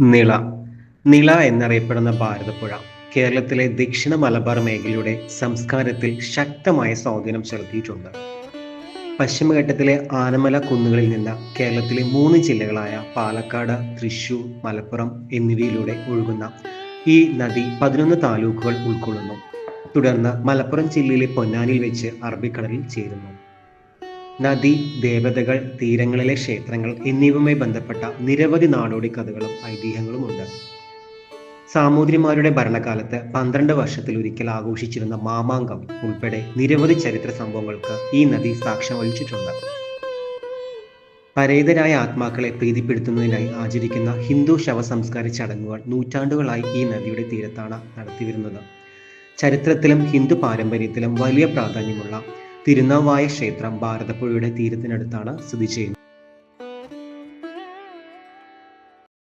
നിള. നിള എന്നറിയപ്പെടുന്ന ഭാരതപ്പുഴ കേരളത്തിലെ ദക്ഷിണ മലബാർ മേഖലയുടെ സംസ്കാരത്തിൽ ശക്തമായ സ്വാധീനം ചെലുത്തിയിട്ടുണ്ട്. പശ്ചിമഘട്ടത്തിലെ ആനമല കുന്നുകളിൽ നിന്ന് കേരളത്തിലെ മൂന്ന് ജില്ലകളായ പാലക്കാട് തൃശൂർ മലപ്പുറം എന്നിവയിലൂടെ ഒഴുകുന്ന ഈ നദി പതിനൊന്ന് താലൂക്കുകൾ ഉൾക്കൊള്ളുന്നു. തുടർന്ന് മലപ്പുറം ജില്ലയിലെ പൊന്നാനിയിൽ വെച്ച് അറബിക്കടലിൽ ചേരുന്നു. നദി ദേവതകൾ തീരങ്ങളിലെ ക്ഷേത്രങ്ങൾ എന്നിവയുമായി ബന്ധപ്പെട്ട നിരവധി നാടോടി കഥകളും ഐതിഹ്യങ്ങളും ഉണ്ട് സാമൂതിരിമാരുടെ ഭരണകാലത്ത് പന്ത്രണ്ട് വർഷത്തിൽ ഒരിക്കൽ ആഘോഷിച്ചിരുന്ന മാമാങ്കം ഉൾപ്പെടെ നിരവധി ചരിത്ര സംഭവങ്ങൾക്ക് ഈ നദി സാക്ഷ്യം വഹിച്ചിട്ടുണ്ട്. പരേതരായ ആത്മാക്കളെ പ്രീതിപ്പെടുത്തുന്നതിനായി ആചരിക്കുന്ന ഹിന്ദു ശവസംസ്കാര ചടങ്ങുകൾ നൂറ്റാണ്ടുകളായി ഈ നദിയുടെ തീരത്താണ് നടത്തിവരുന്നത്. ചരിത്രത്തിലും ഹിന്ദു പാരമ്പര്യത്തിലും വലിയ പ്രാധാന്യമുള്ള തിരുനാവായ ക്ഷേത്രം ഭാരതപ്പുഴയുടെ തീരത്തിനടുത്താണ് സ്ഥിതി ചെയ്യുന്നത്.